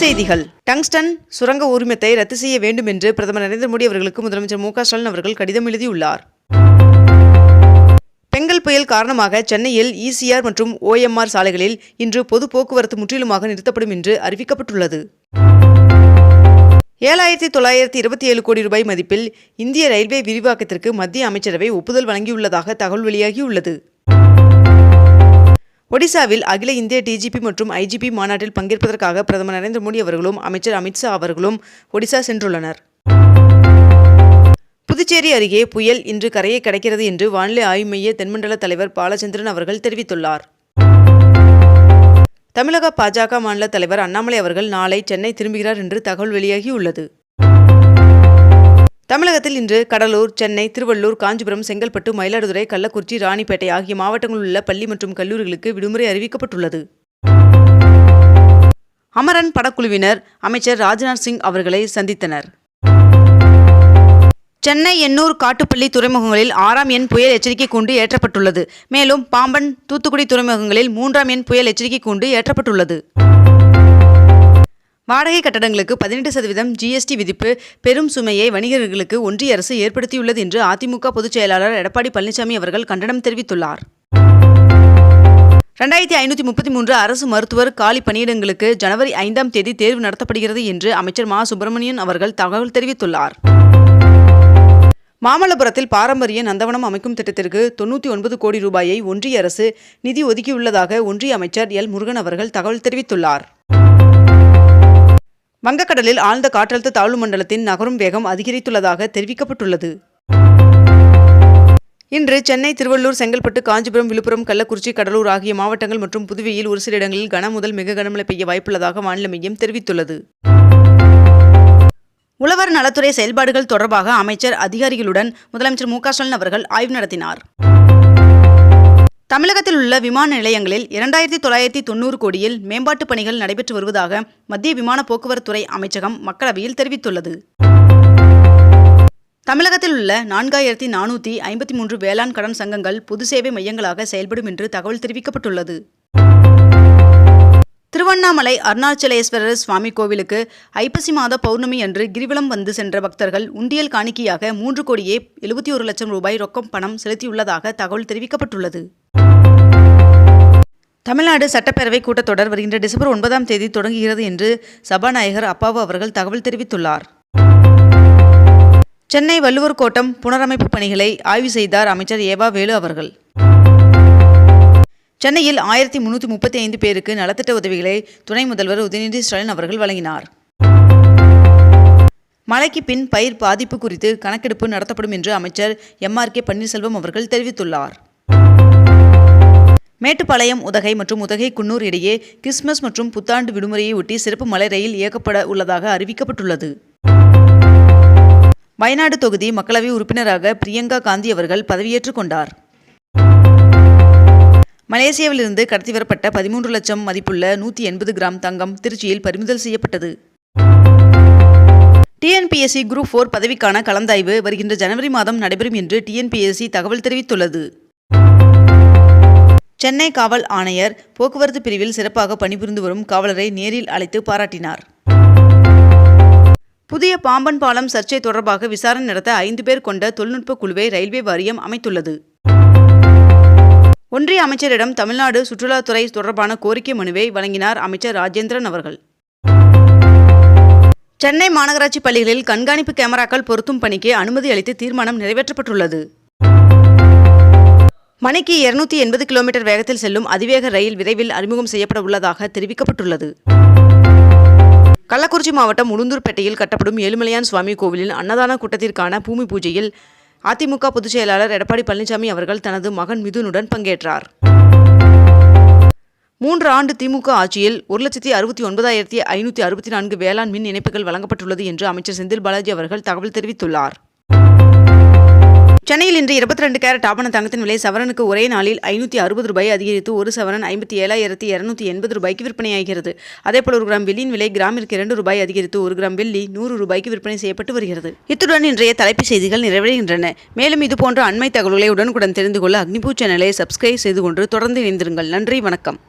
செய்திகள். டங்ஸ்டன் சுரங்க உரிமத்தை ரத்து செய்ய வேண்டும் என்று பிரதமர் நரேந்திர மோடி அவர்களுக்கு முதலமைச்சர் மு ஸ்டாலின் அவர்கள் கடிதம் எழுதியுள்ளார். பெங்கல் புயல் காரணமாக சென்னையில் இசிஆர் மற்றும் ஓஎம்ஆர் சாலைகளில் இன்று பொது போக்குவரத்து முற்றிலுமாக நிறுத்தப்படும் என்று அறிவிக்கப்பட்டுள்ளது. ஏழாயிரத்தி தொள்ளாயிரத்தி இருபத்தி ஏழு கோடி ரூபாய் மதிப்பில் இந்திய ரயில்வே விரிவாக்கத்திற்கு மத்திய அமைச்சரவை ஒப்புதல் வழங்கியுள்ளதாக தகவல் வெளியாகியுள்ளது. ஒடிசாவில் அகில இந்திய டிஜிபி மற்றும் ஐஜிபி மாநாட்டில் பங்கேற்பதற்காக பிரதமர் நரேந்திர மோடி அவர்களும் அமைச்சர் அமித்ஷா அவர்களும் ஒடிசா சென்றுள்ளனர். புதுச்சேரி அருகே புயல் இன்று கரையை கடக்கிறது என்று வானிலை ஆய்வு மைய தென்மண்டல தலைவர் பாலச்சந்திரன் அவர்கள் தெரிவித்துள்ளார். தமிழக பாஜக மாநில தலைவர் அண்ணாமலை அவர்கள் நாளை சென்னை திரும்புகிறார் என்று தகவல் வெளியாகியுள்ளது. தமிழகத்தில் இன்று கடலூர் சென்னை திருவள்ளூர் காஞ்சிபுரம் செங்கல்பட்டு மயிலாடுதுறை கள்ளக்குறிச்சி ராணிப்பேட்டை ஆகிய மாவட்டங்களில் உள்ள பள்ளி மற்றும் கல்லூரிகளுக்கு விடுமுறை அறிவிக்கப்பட்டுள்ளது. அமரன் படக்குழுவினர் அமைச்சர் ராஜ்நாத் சிங் அவர்களை சந்தித்தனர். சென்னை எண்ணூர் காட்டுப்பள்ளி துறைமுகங்களில் ஆறாம் எண் புயல் எச்சரிக்கை கூண்டு ஏற்றப்பட்டுள்ளது. மேலும் பாம்பன் தூத்துக்குடி துறைமுகங்களில் மூன்றாம் எண் புயல் எச்சரிக்கை கூண்டு ஏற்றப்பட்டுள்ளது. வாடகை கட்டடங்களுக்கு பதினெட்டு சதவீதம் ஜிஎஸ்டி விதிப்பு பெரும் சுமையை வணிகர்களுக்கு ஒன்றிய அரசு ஏற்படுத்தியுள்ளது என்று அதிமுக பொதுச் செயலாளர் எடப்பாடி பழனிசாமி அவர்கள் கண்டனம் தெரிவித்துள்ளார். ரெண்டாயிரத்தி ஐநூற்றி முப்பத்தி மூன்று அரசு மருத்துவர் காலி பணியிடங்களுக்கு ஜனவரி ஐந்தாம் தேதி தேர்வு நடத்தப்படுகிறது என்று அமைச்சர் மா. சுப்பிரமணியன் அவர்கள் தகவல் தெரிவித்துள்ளார். மாமல்லபுரத்தில் பாரம்பரிய நந்தவனம் அமைக்கும் திட்டத்திற்கு தொண்ணூற்றி ஒன்பது கோடி ரூபாயை ஒன்றிய அரசு நிதி ஒதுக்கியுள்ளதாக ஒன்றிய அமைச்சர் எல் முருகன் அவர்கள் தகவல் தெரிவித்துள்ளார். வங்கக்கடலில் ஆழ்ந்த காற்றழுத்த தாழ்வு மண்டலத்தின் நகரும் வேகம் அதிகரித்துள்ளதாக தெரிவிக்கப்பட்டுள்ளது. இன்று சென்னை திருவள்ளூர் செங்கல்பட்டு காஞ்சிபுரம் விழுப்புரம் கள்ளக்குறிச்சி கடலூர் ஆகிய மாவட்டங்கள் மற்றும் புதுவையில் ஒரு சில இடங்களில் கன முதல் மிக கனமழை பெய்ய வாய்ப்புள்ளதாக வானிலை மையம் தெரிவித்துள்ளது. உழவர் நலத்துறை செயல்பாடுகள் தொடர்பாக அமைச்சர் அதிகாரிகளுடன் முதலமைச்சர் மு க ஸ்டாலின் அவர்கள் ஆய்வு நடத்தினார். தமிழகத்தில் உள்ள விமான நிலையங்களில் இரண்டாயிரத்தி தொள்ளாயிரத்தி தொண்ணூறு கோடியில் மேம்பாட்டுப் பணிகள் நடைபெற்று வருவதாக மத்திய விமான போக்குவரத்துறை அமைச்சகம் மக்களவையில் தெரிவித்துள்ளது. தமிழகத்தில் உள்ள நான்காயிரத்தி நானூற்றி ஐம்பத்தி மூன்று வேளாண் கடன் சங்கங்கள் பொது சேவை மையங்களாக செயல்படும் என்று தகவல் தெரிவிக்கப்பட்டுள்ளது. திருவண்ணாமலை அருணாச்சலேஸ்வரர் சுவாமி கோவிலுக்கு ஐப்பசி மாத பௌர்ணமி அன்று கிரிவலம் வந்து சென்ற பக்தர்கள் உண்டியல் காணிக்கையாக மூன்று கோடியே எழுபத்தி ஒரு லட்சம் ரூபாய் ரொக்கம் பணம் செலுத்தியுள்ளதாக தகவல் தெரிவிக்கப்பட்டுள்ளது. தமிழ்நாடு சட்டப்பேரவை கூட்டத்தொடர் வருகின்ற டிசம்பர் ஒன்பதாம் தேதி தொடங்குகிறது என்று சபாநாயகர் அப்பாவு அவர்கள் தகவல் தெரிவித்துள்ளார். சென்னை வள்ளுவர் கோட்டம் புனரமைப்பு பணிகளை ஆய்வு செய்தார் அமைச்சர் ஏவா வேலு அவர்கள். சென்னையில் ஆயிரத்தி முன்னூற்றி முப்பத்தி ஐந்து பேருக்கு நலத்திட்ட உதவிகளை துணை முதல்வர் உதயநிதி ஸ்டாலின் அவர்கள் வழங்கினார். மழைக்கு பின் பயிர் பாதிப்பு குறித்து கணக்கெடுப்பு நடத்தப்படும் என்று அமைச்சர் எம் ஆர் கே பன்னீர்செல்வம் அவர்கள் தெரிவித்துள்ளார். மேட்டுப்பாளையம் உதகை மற்றும் உதகை குன்னூர் இடையே கிறிஸ்துமஸ் மற்றும் புத்தாண்டு விடுமுறையை ஒட்டி சிறப்பு மலை ரயில் இயக்கப்பட உள்ளதாக அறிவிக்கப்பட்டுள்ளது. வயநாடு தொகுதி மக்களவை உறுப்பினராக பிரியங்கா காந்தி அவர்கள் பதவியேற்றுக் கொண்டார். மலேசியாவிலிருந்து கடத்தி வரப்பட்ட பதிமூன்று லட்சம் மதிப்புள்ள நூற்றி எண்பது கிராம் தங்கம் திருச்சியில் பறிமுதல் செய்யப்பட்டது. டிஎன்பிஎஸ்சி குரூப் ஃபோர் பதவிக்கான கலந்தாய்வு வருகின்ற ஜனவரி மாதம் நடைபெறும் என்று டிஎன்பிஎஸ்சி தகவல் தெரிவித்துள்ளது. சென்னை காவல் ஆணையர் போக்குவரத்து பிரிவில் சிறப்பாக பணிபுரிந்து வரும் காவலரை நேரில் அழைத்து பாராட்டினார். புதிய பாம்பன் பாலம் சர்ச்சை தொடர்பாக விசாரணை நடத்த ஐந்து பேர் கொண்ட தொழில்நுட்ப குழுவை ரயில்வே வாரியம் அமைத்துள்ளது. ஒன்றிய அமைச்சரிடம் தமிழ்நாடு சுற்றுலாத்துறை தொடர்பான கோரிக்கை மனுவை வழங்கினார் அமைச்சர் ராஜேந்திரன் அவர்கள். சென்னை மாநகராட்சி பள்ளிகளில் கண்காணிப்பு கேமராக்கள் பொருத்தும் பணிக்கு அனுமதி அளித்து தீர்மானம் நிறைவேற்றப்பட்டுள்ளது. மணிக்கு இருநூத்தி எண்பது கிலோமீட்டர் வேகத்தில் செல்லும் அதிவேக ரயில் விரைவில் அறிமுகம் செய்யப்பட உள்ளதாக தெரிவிக்கப்பட்டுள்ளது. கள்ளக்குறிச்சி மாவட்டம் உளுந்தூர்பேட்டையில் கட்டப்படும் ஏழுமலையான் சுவாமி கோவிலின் அன்னதான கூட்டத்திற்கான பூமி பூஜையில் அதிமுக பொதுச் செயலாளர் எடப்பாடி பழனிசாமி அவர்கள் தனது மகன் மிதுனுடன் பங்கேற்றார். மூன்று ஆண்டு திமுக ஆட்சியில் ஒரு லட்சத்தி அறுபத்தி ஒன்பதாயிரத்தி ஐநூற்றி அறுபத்தி நான்கு வேளாண் மின் இணைப்புகள் வழங்கப்பட்டுள்ளது என்று அமைச்சர் செந்தில் பாலாஜி அவர்கள் தகவல் தெரிவித்துள்ளார். சென்னையில் இன்று இருபத்தி ரெண்டு கேரட் ஆபண தங்கத்தின் விலை சவரனுக்கு ஒரே நாளில் ஐநூற்றி அறுபது ரூபாய் அதிகரித்து ஒரு சவரன் ஐம்பத்தி ஏழாயிரத்தி இரநூத்தி எண்பது ரூபாய்க்கு விற்பனையாகிறது. அதேபோல் ஒரு கிராம் வெள்ளியின் விலை கிராமிற்கு இரண்டு ரூபாய் அதிகரித்து ஒரு கிராம் வெள்ளி நூறு ரூபாய்க்கு விற்பனை செய்யப்பட்டு வருகிறது. இத்துடன் இன்றைய தலைப்புச் செய்திகள் நிறைவடைகின்றன. மேலும் இதுபோன்ற அண்மை தகவல்களை உடனுக்குடன் தெரிந்து கொள்ள அக்னிபூ சேனலை சப்ஸ்கிரைப் செய்து கொண்டு தொடர்ந்து இணைந்திருங்கள். நன்றி வணக்கம்.